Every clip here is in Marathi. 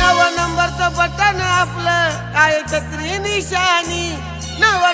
नव नंबरचं बटणं आपलं छत्री निशानी नव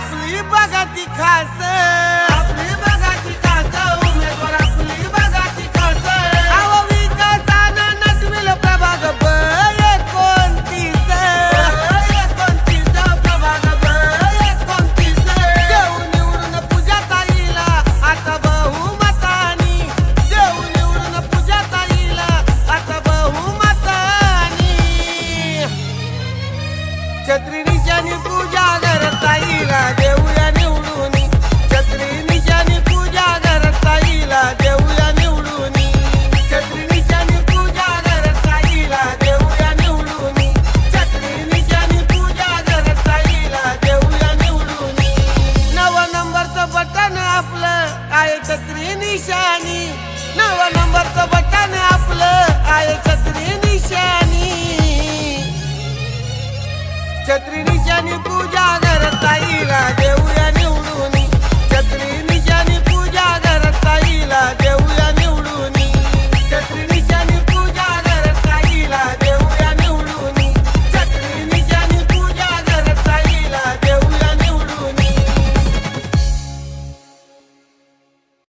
आपली बघा खास. बघा ती खास. उमेदवार आपली बघा ती खास. अव विकासाना नटविल प्रभाग ब. एकोणतीस. एकोणतीस प्रभाग ब. एकोणतीस. देऊ निवडून पूजा ताईला आता बहुमतानी. देऊ निवडून पूजा ताईला आता बहुमतानी. छत्री পূজা